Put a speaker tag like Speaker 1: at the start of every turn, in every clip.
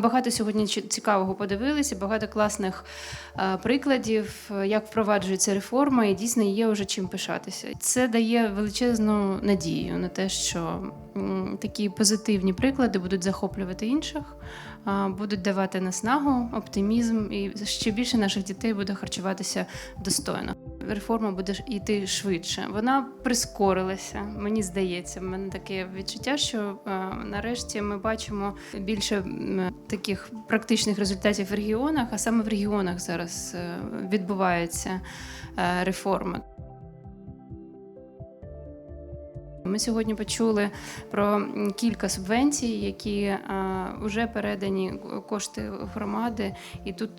Speaker 1: багато сьогодні цікавого подивилися, багато класних е, прикладів, е, як впроваджується реформа, і дійсно є вже чим пишатися. Це дає величезну надію на те, що такі позитивні приклади будуть захоплювати інших, будуть давати наснагу, оптимізм, і ще більше наших дітей буде харчуватися достойно. Реформа буде йти швидше. Вона прискорилася, мені здається. В мене таке відчуття, що е, нарешті ми бачимо більше таких практичних результатів в регіонах, а саме в регіонах зараз е, відбувається е, реформа. Ми сьогодні почули про кілька субвенцій, які вже передані кошти громади, і тут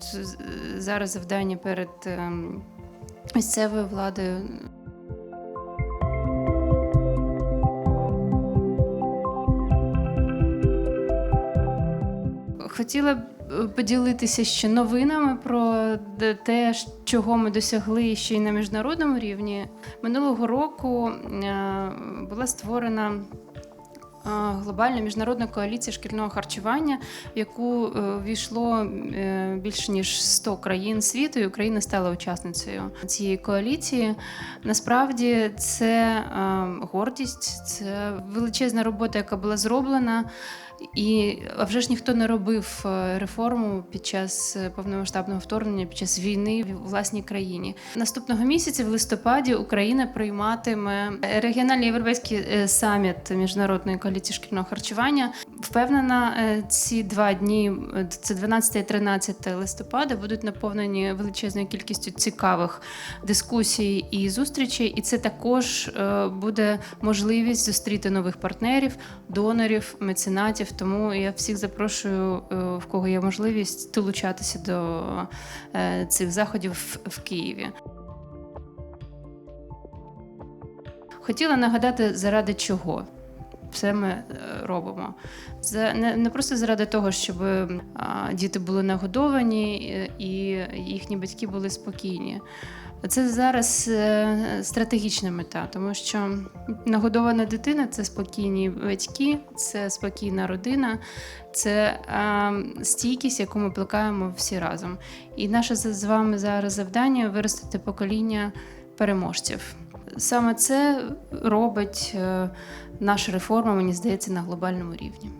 Speaker 1: зараз завдання перед ем, місцевою владою. Хотіла б е, поділитися ще новинами про те, чого ми досягли ще й на міжнародному рівні. Минулого року е, була створена глобальна міжнародна коаліція шкільного харчування, в яку е, війшло е, більше ніж 100 країн світу, і Україна стала учасницею цієї коаліції. Насправді це е, гордість, це величезна робота, яка була зроблена. І а вже ж ніхто не робив реформу під час повномасштабного вторгнення, під час війни в власній країні. Наступного місяця, в листопаді, Україна прийматиме регіональний європейський саміт міжнародної коаліції шкільного харчування. Впевнена, е, ці два дні, е, це 12 і 13 листопада, будуть наповнені величезною кількістю цікавих дискусій і зустрічей. І це також е, буде можливість зустріти нових партнерів, донорів, меценатів. Тому я всіх запрошую, в кого є можливість, долучатися до цих заходів в Києві. Хотіла нагадати, заради чого все ми е, робимо. Не, не просто заради того, щоб а, діти були нагодовані е, і їхні батьки були спокійні. Це зараз е, стратегічна мета, тому що нагодована дитина це спокійні батьки, це спокійна родина, це е, стійкість, яку ми плекаємо всі разом. І наше з вами зараз завдання виростити покоління переможців. Саме це робить е, наша реформа, мені здається, на глобальному рівні.